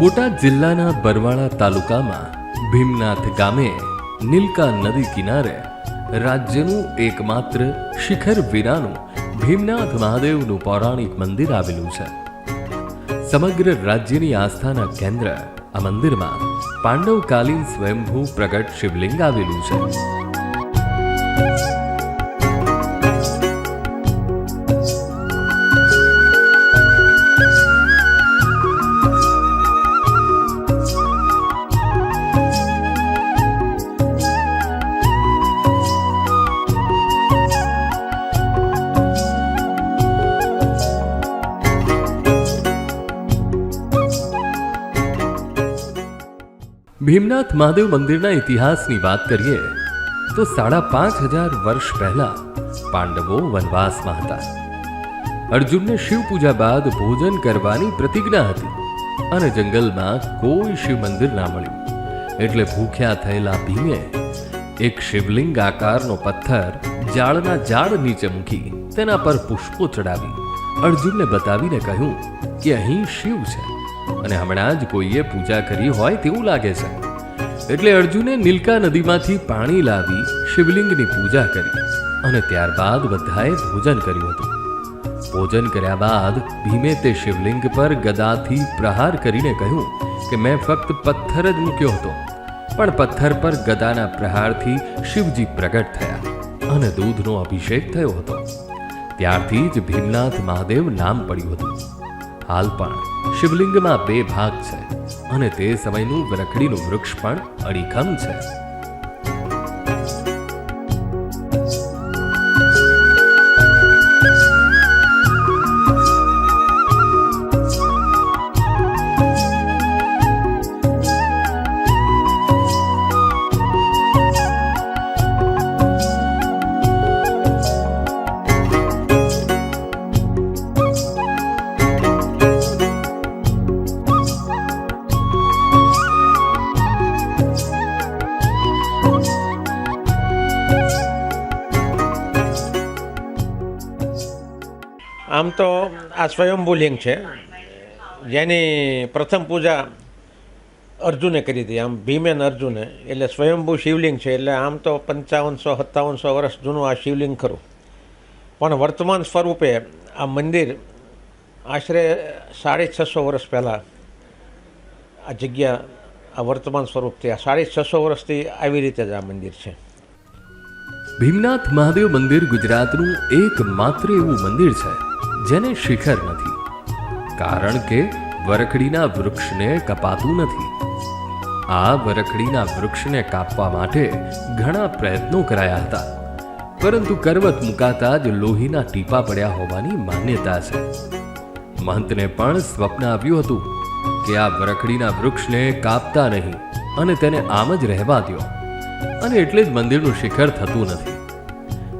બોટાદ જિલ્લાના બરવાળા તાલુકામાં ભીમનાથ ગામે નીલકા નદી કિનારે રાજ્યનું એકમાત્ર શિખર વીરાનું ભીમનાથ મહાદેવનું પૌરાણિક મંદિર આવેલું છે. સમગ્ર રાજ્યની આસ્થાના કેન્દ્ર આ મંદિરમાં પાંડવકાલીન સ્વયંભૂ પ્રગટ શિવલિંગ આવેલું છે. ભીમનાથ મહાદેવ મંદિરના ઇતિહાસની વાત કરીએ, તો સાડા પાંચ હજાર વર્ષ પહેલા પાંડવો વનવાસમાં હતા. અર્જુનને શિવ પૂજા બાદ ભોજન કરવાની પ્રતિજ્ઞા હતી અને જંગલમાં કોઈ શિવ મંદિર ના મળ્યું. એટલે ભૂખ્યા થયેલા ભીમે એક શિવલિંગ આકારનો પથ્થર ઝાડના ઝાડ નીચે મૂકી તેના પર પુષ્પો ચડાવી અર્જુનને બતાવીને કહ્યું કે અહીં શિવ છે અને હમણાં જ કોઈએ પૂજા કરી હોય તેવું લાગે છે. એટલે અર્જુને નીલકા નદીમાંથી પાણી લાવી શિવલિંગની પૂજા કરી અને ત્યારબાદ બધાએ ભોજન કર્યું હતું. ભોજન કર્યા બાદ ભીમે તે શિવલિંગ પર ગદાથી પ્રહાર કરીને કહ્યું કે મેં ફક્ત પથ્થર જ મૂક્યો હતો, પણ પથ્થર પર ગદાના પ્રહારથી શિવજી પ્રગટ થયા અને દૂધનો અભિષેક થયો હતો. ત્યારથી જ ભીમનાથ મહાદેવ નામ પડ્યું હતું. હાલ પણ શિવલિંગમાં બે ભાગ છે. અને તે સમયનું વરખડીનું વૃક્ષ પણ અડીખમ છે. આમ તો આ સ્વયંભૂ લિંગ છે. જેની પ્રથમ પૂજા અર્જુને કરી હતી. આમ ભીમેન અર્જુને. એટલે સ્વયંભૂ શિવલિંગ છે. એટલે આમ તો પંચાવનસો, સત્તાવનસો વર્ષ જૂનું આ શિવલિંગ ખરું. પણ વર્તમાન સ્વરૂપે આ મંદિર આશરે સાડી છસો વર્ષ પહેલાં આ જગ્યા આ વર્તમાન સ્વરૂપથી આ સાડી છસો વર્ષથી આવી રીતે જ આ મંદિર છે. ભીમનાથ મહાદેવ મંદિર ગુજરાતનું એકમાત્ર એવું મંદિર છે. જેને શિખર નથી. કારણ કે વરખડીના વૃક્ષને કપાતું નથી. આ વરખડીના વૃક્ષને કાપવા માટે ઘણા પ્રયત્નો કરાયા હતા. પરંતુ કરવત મુકાતા જ લોહીના ટીપા પડ્યા હોવાની માન્યતા છે. મહંતને પણ સ્વપ્ન આવ્યું હતું કે આ વરખડીના વૃક્ષને કાપતા નહીં અને તેને આમ જ રહેવા દો. અને એટલે જ મંદિરનું શિખર થતું નથી.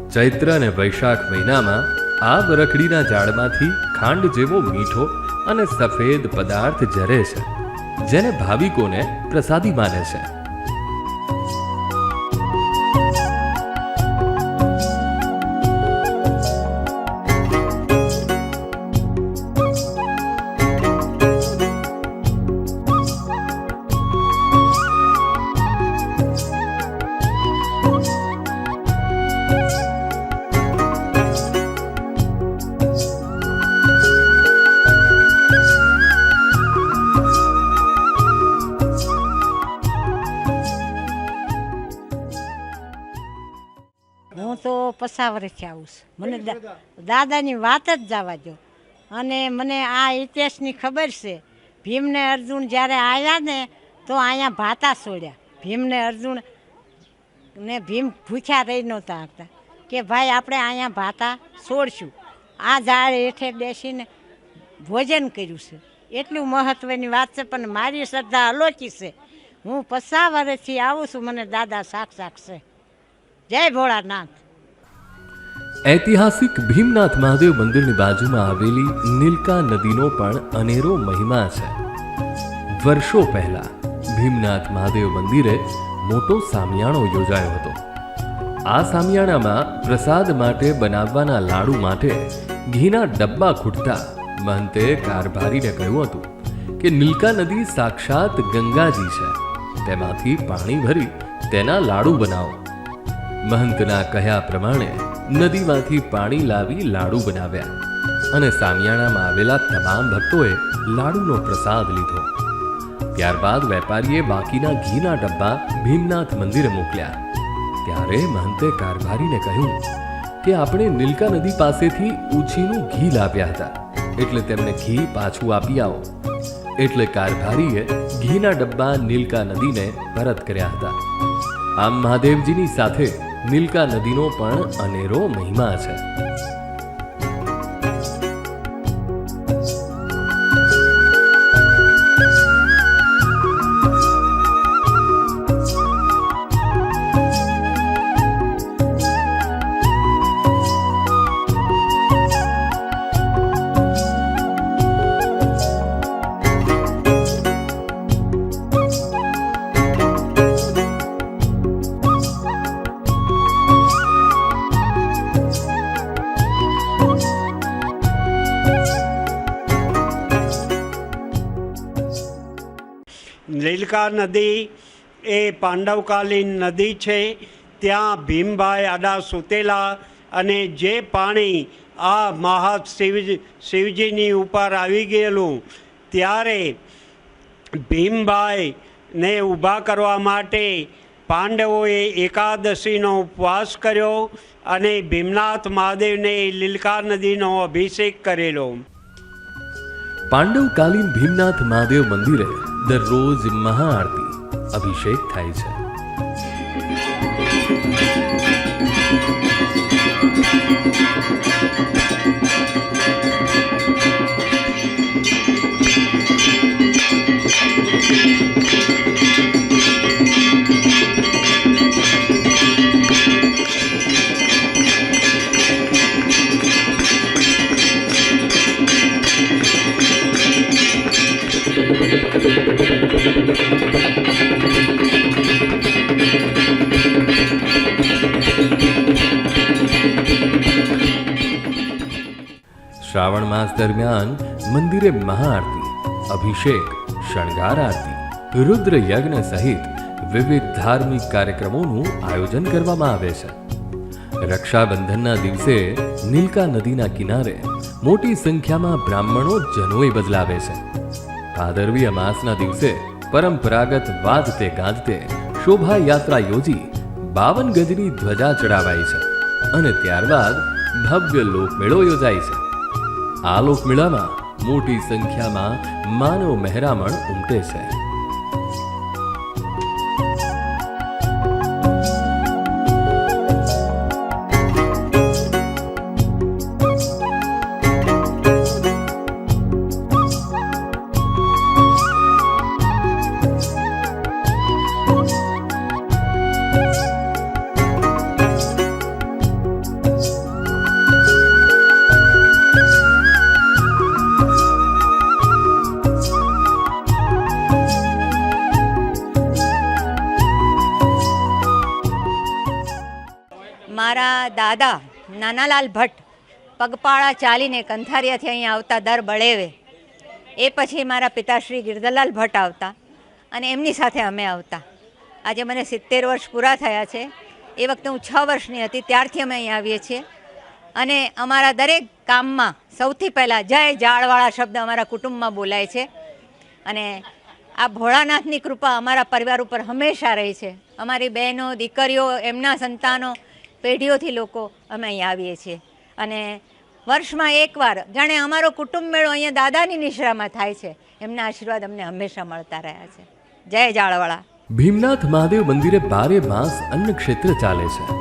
ચૈત્ર અને વૈશાખ મહિનામાં આ વરખડીના ઝાડમાંથી ખાંડ જેવો મીઠો અને સફેદ પદાર્થ જરે છે, જેને ભાવિકોને પ્રસાદી માને છે. હું તો આવું છું. મને દાદાની વાત જ જવા દો અને મને આ ઇતિહાસની ખબર છે. ભીમને અર્જુન જ્યારે આવ્યા ને તો અહીંયા ભાતા છોડ્યા ભીમને અર્જુન ને ભીમ ભૂખ્યા રહી નહોતા હતા કે ભાઈ આપણે અહીંયા ભાતા છોડશું આ ઝાડ હેઠે બેસીને ભોજન કર્યું છે. એટલું મહત્ત્વની વાત છે પણ મારી શ્રદ્ધા અલોચી છે. હું પસા વર્ષથી આવું છું મને દાદા સાક્ષાત છે. જય ભોળાનાથ. ઐતિહાસિક ભીમનાથ મહાદેવ મંદિરની બાજુમાં આવેલી નીલકા નદીનો પણ અનેરો મહિમા છે. વર્ષો પહેલા ભીમનાથ મહાદેવ મંદિરે મોટો સામિયાણો યોજાયો હતો. આ સામિયાણામાં પ્રસાદ માટે બનાવવાના લાડુ માટે ઘીના ડબ્બા ખૂટતા મહંતે કારભારીને કહ્યું હતું કે નીલકા નદી સાક્ષાત ગંગાજી છે. તેમાંથી પાણી ભરી તેના લાડુ બનાવો. મહંતના કહ્યા પ્રમાણે નદીમાંથી પાણી લાવી લાડુ બનાવ્યા અને સામિયાણામાં આવેલા તમામ ભક્તોએ લાડુનો પ્રસાદ લીધો. ત્યારબાદ વેપારીએ બાકીના ઘીના ડબ્બા ભીમનાથ મંદિરે મોકલ્યા. ત્યારે મહંતે કારભારીને કહ્યું કે આપણે નીલકા નદી પાસેથી ઉછીનું ઘી લાવ્યા હતા, એટલે તેમને ઘી પાછું આપી આવો. એટલે કારભારીએ ઘીના ડબ્બા નીલકા નદીને પરત કર્યા હતા. આમ મહાદેવજીની સાથે નીલકા નદીનો પણ અનેરો મહિમા છે. લીલકા નદી એ પાંડવકાલીન નદી છે. ત્યાં ભીમભાઈ આડા સૂતેલા અને જે પાણી આ મહા શિવ શિવજીની ઉપર આવી ગયેલું, ત્યારે ભીમભાઈને ઊભા કરવા માટે પાંડવોએ એકાદશીનો ઉપવાસ કર્યો અને ભીમનાથ મહાદેવને લીલકા નદીનો અભિષેક કરેલો. પાંડવકાલીન ભીમનાથ મહાદેવ મંદિરે દરરોજ મહાઆરતી અભિષેક થાય છે. શ્રાવણ માસ દરમિયાન મંદિરે મહાઆરતી, અભિષેક, શણગાર આરતી, રુદ્ર યજ્ઞ સહિત વિવિધ ધાર્મિક કાર્યક્રમોનું આયોજન કરવામાં આવે છે. રક્ષાબંધનના દિવસે નીલકા નદીના કિનારે મોટી સંખ્યામાં બ્રાહ્મણો જનોઈ બદલાવે છે. ભાદરવી અમાસના દિવસે પરંપરાગત વાજતે ગાજતે શોભાયાત્રા યોજી બાવન ગજની ધ્વજા ચડાવાય છે અને ત્યારબાદ ભવ્ય લોકમેળો યોજાય છે. આ લોકમેળામાં મોટી સંખ્યામાં માનવ મહેરામણ ઉમટે છે. દાદા, નાનાલાલ ભટ્ટ, પગપાળા ચાલીને કંથારિયાથી અહીંયા આવતા દર બળેવે. એ પછી મારા પિતાશ્રી ગિરધરલાલ ભટ્ટ આવતા અને એમની સાથે અમે આવતા. આજે મને સિત્તેર વર્ષ પૂરા થયા છે. એ વખતે હું છ વર્ષની હતી, ત્યારથી અમે અહીં આવીએ છીએ. અને અમારા દરેક કામમાં સૌથી પહેલાં જય જાળવાળા શબ્દ અમારા કુટુંબમાં બોલાય છે. અને આ ભોળાનાથની કૃપા અમારા પરિવાર ઉપર હંમેશા રહી છે. અમારી બહેનો, દીકરીઓ, એમના સંતાનો પેઢીઓથી લોકો અમે અહીં આવીએ છીએ. અને વર્ષમાં એકવાર, જાણે અમારો કુટુંબ મેળો અહીંયા દાદાની નિશ્રામાં થાય છે. એમના આશીર્વાદ અમને હંમેશા મળતા રહ્યા છે. જય જાળવાળા. ભીમનાથ મહાદેવ મંદિરે બારે માસ અન્ન ક્ષેત્ર ચાલે છે.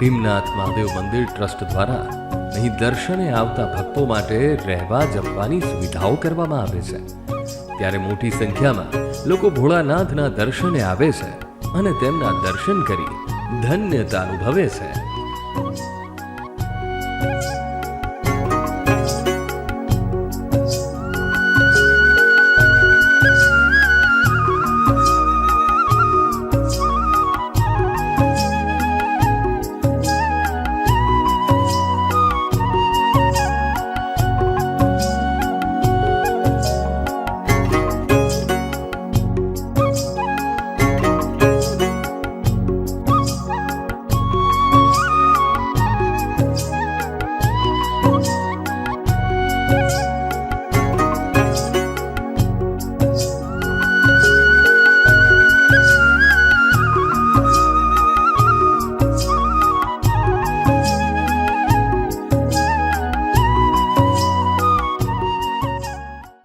ભીમનાથ મહાદેવ મંદિર ટ્રસ્ટ દ્વારા અહીં દર્શને આવતા ભક્તો માટે રહેવા જમવાની સુવિધાઓ કરવામાં આવે છે. ત્યારે મોટી સંખ્યામાં લોકો ભોળાનાથના દર્શને આવે છે અને તેમના દર્શન કરી ધન્યતા અનુભવે છે.